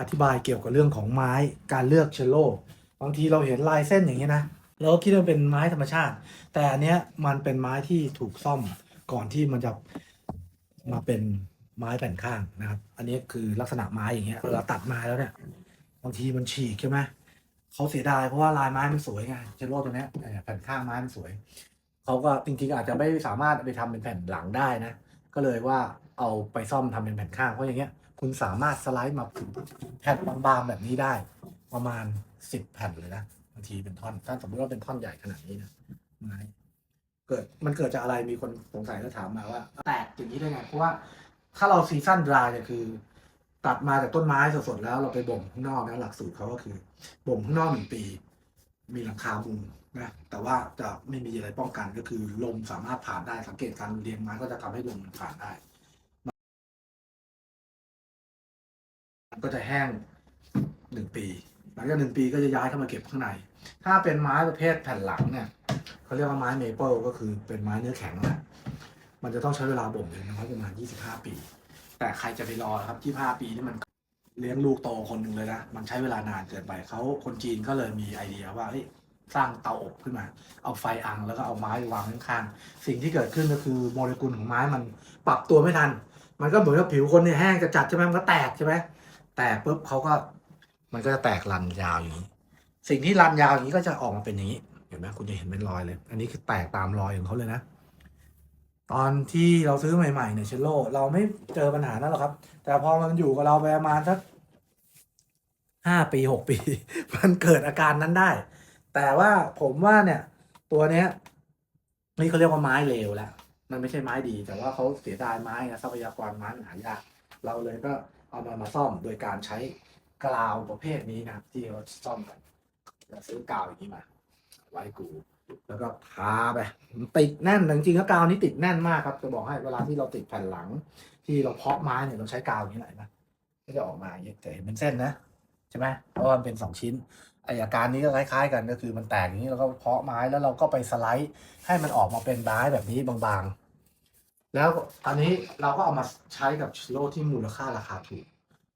อธิบายเกี่ยวกับเรื่องของไม้การเลือกเชลโลบางทีเราเห็นลายเส้นอย่างนี้ยนะเราก็คิดว่าเป็นไม้ธรรมชาติ แต่อันเนี้ยมันเป็นไม้ที่ถูกซ่อมก่อนที่มันจะมาเป็นไม้แผ่นข้างนะครับ อันนี้คือลักษณะไม้อย่างเงี้ยเราตัดไม้แล้วเนี่ยบางทีมันฉีกใช่ไหมเขาเสียดายเพราะว่าลายไม้มันสวยไงเชลโลตัวเนี้ยแผ่นข้างไม้มันสวยเขาก็จริงๆอาจจะไม่สามารถไปทำเป็นแผ่นหลังได้นะ ก็เลยว่า เอาไปซ่อมทำเป็นแผ่นข้างเพราะอย่างเงี้ย คุณสามารถสไลด์มาแผ่นบางๆแบบนี้ได้ ประมาณสิบแผ่นเลยนะบางทีเป็นท่อนถ้าสมมติว่าเป็นท่อนใหญ่ขนาดนี้นะไม้เกิดมันเกิดจากอะไรมีคนสงสัยแล้วถามมาว่า แตกอย่างนี้ได้ไงเพราะว่าถ้าเราซีซั่นดรายเนี่ยคือ ตัดมาจากต้นไม้สดๆแล้วเราไปบ่มข้างนอกนะหลักสูตรเขาก็คือบ่มข้างนอกหนึ่งปี มีหลังคามุงนะแต่ว่าจะไม่มีอะไรป้องกันก็คือลมสามารถผ่านได้สังเกตการเรียงไม้ก็จะทำให้ลมมันผ่านได้ ก็จะแห้งหนึ่งปี หลังจากหนึ่งปีก็จะย้ายเข้ามาเก็บข้างใน ถ้าเป็นไม้ประเภทแผ่นหลังเนี่ยเขาเรียกว่าไม้เมเปิลก็คือเป็นไม้เนื้อแข็งนะมันจะต้องใช้เวลาบ่มอย่างน้อยประมาณ 25 ปี แต่ใครจะไปรอครับ25 ปีนี่มันเลี้ยงลูกโตคนหนึ่งเลยนะ มันใช้เวลานานเกินไปเขาคนจีนก็เลยมีไอเดียว่าเฮ้ยสร้างเตาอบขึ้นมา เอาไฟอังแล้วก็เอาไม้วางข้างๆ สิ่งที่เกิดขึ้นก็คือโมเลกุลของไม้มันปรับตัวไม่ทัน มันก็เหมือนกับผิวคนเนี่ยแห้งจะจัดใช่ไหมมันก็แตกใช่ไหม แตกปุ๊บเขาก็มันก็จะแตกรันยาวอย่างนี้ สิ่งที่รันยาวอย่างนี้ก็จะออกมาเป็นอย่างนี้ เห็นไหมคุณจะเห็นเป็นรอยเลย อันนี้คือแตกตามรอยของเขาเลยนะ ตอนที่เราซื้อใหม่ๆเนี่ยเชลโลเราไม่เจอปัญหานั้นหรอกครับ แต่พอมันอยู่กับเราไปประมาณสักห้าปีหกปี มันเกิดอาการนั้นได้ แต่ว่าผมว่าเนี่ย ตัวเนี้ยนี่เขาเรียกว่าไม้เลวแล้วมันไม่ใช่ไม้ดี แต่ว่าเขาเสียดายไม้นะทรัพยากรไม้หายากเราเลยก็ เอามามาซ่อมโดยการใช้กราวประเภทนี้นะครับ ที่เขาซ่อมกันเราซื้อกาวอย่างนี้มา ไว้กู แล้วก็ทาไปติดแน่นจริงๆแล้วกาวนี้ติดแน่นมากครับจะบอกให้เวลาที่เราติดแผ่นหลัง ที่เราเพาะไม้เนี่ยเราใช้กาวอย่างนี้แหละนะก็จะออกมาอย่างนี้แต่เห็นเป็นเส้นนะใช่ไหมเพราะมันเป็นสองชิ้นไออาการนี้ก็คล้ายๆกันก็คือมันแตกอย่างนี้เราก็เพาะไม้แล้วเราก็ไปสไลด์ให้มันออกมาเป็นไม้แบบนี้บางๆ แล้วตอนนี้เราก็เอามาใช้กับเชลโลที่มูลค่าราคาถูก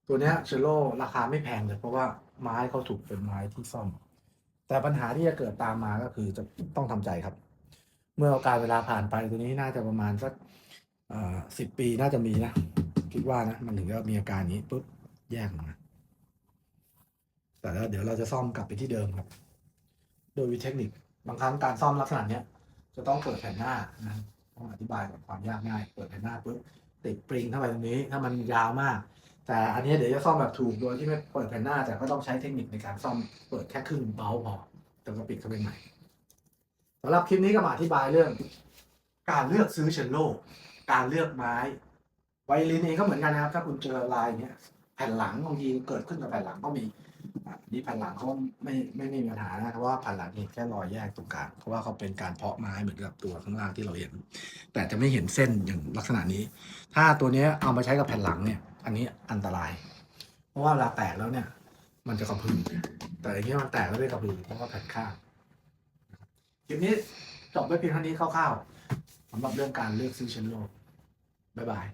ตัวเนี้ยเชลโลราคาไม่แพงเลยเพราะว่าไม้เขาถูกเป็นไม้ที่ซ่อม แต่ปัญหาที่จะเกิดตามมาก็คือจะต้องทำใจครับ เมื่อการเวลาผ่านไปตัวนี้น่าจะประมาณสักสิบปีน่าจะมีนะ คิดว่านะ มันถึงจะมีอาการนี้ปุ๊บแยกมาแต่แล้วเดี๋ยวเราจะซ่อมกลับไปที่เดิมครับ โดยวิธีเทคนิคบางครั้งการซ่อมลักษณะเนี้ยจะต้องเปิดแผ่นหน้านะ ต้องอธิบายกับความยากง่าย เปิดแผ่นหน้าปุ๊บติดปริงเข้าไปตรงนี้ถ้ามันยาวมาก แต่อันนี้เดี๋ยวจะซ่อมแบบถูกโดยที่ไม่เปิดแผ่นหน้าแต่ก็ต้องใช้เทคนิคในการซ่อมเปิดแค่ครึ่งเบาพอแล้วก็ปิดเข้าไปใหม่สำหรับคลิปนี้ก็มาอธิบายเรื่อง การเลือกซื้อเชลโลการเลือกไม้ไวลินเองก็เหมือนกันนะครับ ถ้าคุณเจอลายเนี้ยแผ่นหลังบางทีเกิดขึ้นกับแผ่นหลังก็มี นี่แผ่นหลังเขาไม่ไม่ไม่มีปัญหานะเพราะว่าแผ่นหลังเห็นแค่รอยแยกตรงกลางเพราะว่าเขาเป็นการเพาะไม้เหมือนกับตัวข้างล่างที่เราเห็น แต่จะไม่เห็นเส้นอย่างลักษณะนี้ ถ้าตัวนี้เอามาใช้กับแผ่นหลังเนี่ย อันนี้อันตราย เพราะว่าเวลาแตกแล้วเนี่ย มันจะกระพือแต่อย่างนี้มันแตกแล้วไม่กระพือเพราะว่าแผ่นข้างคลิปนี้จบไปเพียงเท่านี้คร่าวๆสำหรับเรื่องการเลือกซื้อเชนโลบ๊ายบาย